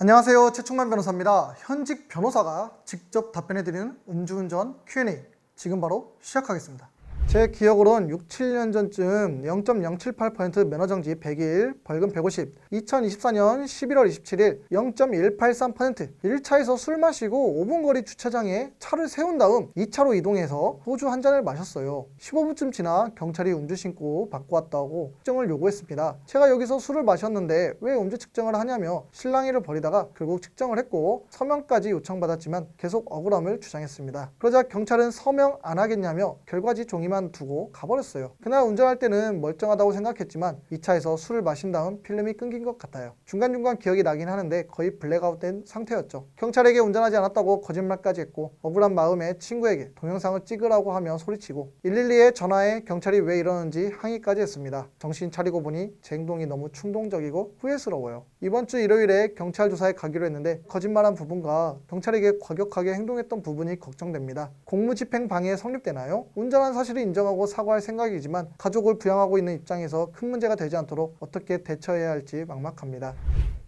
안녕하세요. 최충만 변호사입니다. 현직 변호사가 직접 답변해드리는 음주운전 Q&A 지금 바로 시작하겠습니다. 제 기억으론 6, 7년 전쯤 0.078% 면허정지 100일, 벌금 150, 2024년 11월 27일 0.183% 1차에서 술 마시고 5분 거리 주차장에 차를 세운 다음 2차로 이동해서 소주 한 잔을 마셨어요. 15분쯤 지나 경찰이 음주 신고 받고 왔다고 측정을 요구했습니다. 제가 여기서 술을 마셨는데 왜 음주 측정을 하냐며 실랑이를 벌이다가 결국 측정을 했고 서명까지 요청받았지만 계속 억울함을 주장했습니다. 그러자 경찰은 서명 안 하겠냐며 결과지 종이만 두고 가버렸어요. 그날 운전할 때는 멀쩡하다고 생각했지만 2차에서 술을 마신 다음 필름이 끊긴 것 같아요. 중간중간 기억이 나긴 하는데 거의 블랙아웃된 상태였죠. 경찰에게 운전하지 않았다고 거짓말까지 했고 억울한 마음에 친구에게 동영상을 찍으라고 하며 소리치고 112에 전화해 경찰이 왜 이러는지 항의까지 했습니다. 정신 차리고 보니 제 행동이 너무 충동적이고 후회스러워요. 이번 주 일요일에 경찰 조사에 가기로 했는데 거짓말한 부분과 경찰에게 과격하게 행동했던 부분이 걱정됩니다. 공무집행 방해 성립되나요? 운전한 사실을 인정하고 사과할 생각이지만 가족을 부양하고 있는 입장에서 큰 문제가 되지 않도록 어떻게 대처해야 할지 막막합니다.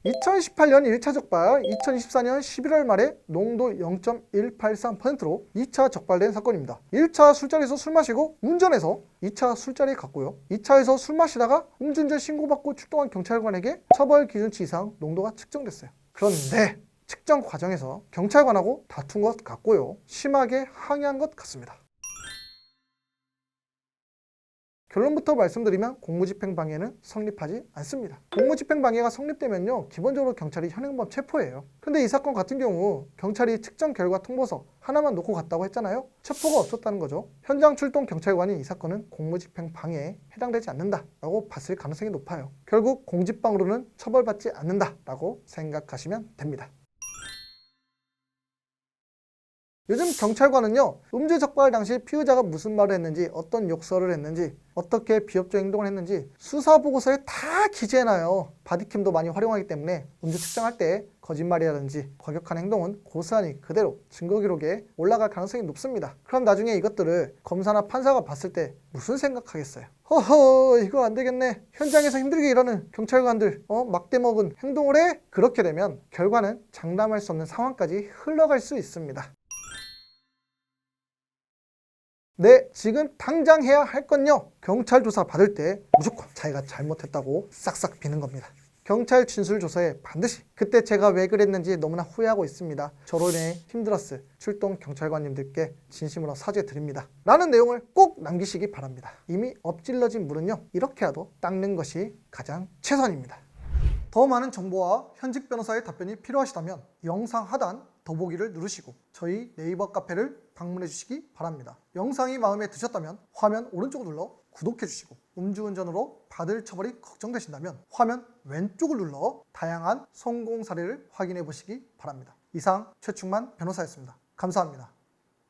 2018년 1차 적발, 2024년 11월 말에 농도 0.183%로 2차 적발된 사건입니다. 1차 술자리에서 술 마시고 운전해서 2차 술자리에 갔고요. 2차에서 술 마시다가 음주운전 신고받고 출동한 경찰관에게 처벌 기준치 이상 농도가 측정됐어요. 그런데 측정 과정에서 경찰관하고 다툰 것 같고요. 심하게 항의한 것 같습니다. 결론부터 말씀드리면 공무집행 방해는 성립하지 않습니다. 공무집행 방해가 성립되면요, 기본적으로 경찰이 현행범 체포해요. 근데 이 사건 같은 경우 경찰이 측정 결과 통보서 하나만 놓고 갔다고 했잖아요. 체포가 없었다는 거죠. 현장 출동 경찰관이 이 사건은 공무집행 방해에 해당되지 않는다라고 봤을 가능성이 높아요. 결국 공집방으로는 처벌받지 않는다라고 생각하시면 됩니다. 요즘 경찰관은요 음주 적발 당시 피의자가 무슨 말을 했는지 어떤 욕설을 했는지 어떻게 비협조 행동을 했는지 수사 보고서에 다 기재해놔요. 바디캠도 많이 활용하기 때문에 음주 측정할 때 거짓말이라든지 과격한 행동은 고스란히 그대로 증거 기록에 올라갈 가능성이 높습니다. 그럼 나중에 이것들을 검사나 판사가 봤을 때 무슨 생각하겠어요? 허허 이거 안 되겠네. 현장에서 힘들게 일하는 경찰관들 어 막대 먹은 행동을 해? 그렇게 되면 결과는 장담할 수 없는 상황까지 흘러갈 수 있습니다 네, 지금 당장 해야 할 건요. 경찰 조사 받을 때 무조건 자기가 잘못했다고 싹싹 비는 겁니다. 경찰 진술 조사에 반드시 그때 제가 왜 그랬는지 너무나 후회하고 있습니다. 저로 인해 힘들었을 출동 경찰관님들께 진심으로 사죄 드립니다. 라는 내용을 꼭 남기시기 바랍니다. 이미 엎질러진 물은요. 이렇게라도 닦는 것이 가장 최선입니다. 더 많은 정보와 현직 변호사의 답변이 필요하시다면 영상 하단 더보기를 누르시고 저희 네이버 카페를 방문해 주시기 바랍니다. 영상이 마음에 드셨다면 화면 오른쪽을 눌러 구독해 주시고 음주운전으로 받을 처벌이 걱정되신다면 화면 왼쪽을 눌러 다양한 성공 사례를 확인해 보시기 바랍니다. 이상 최충만 변호사였습니다. 감사합니다.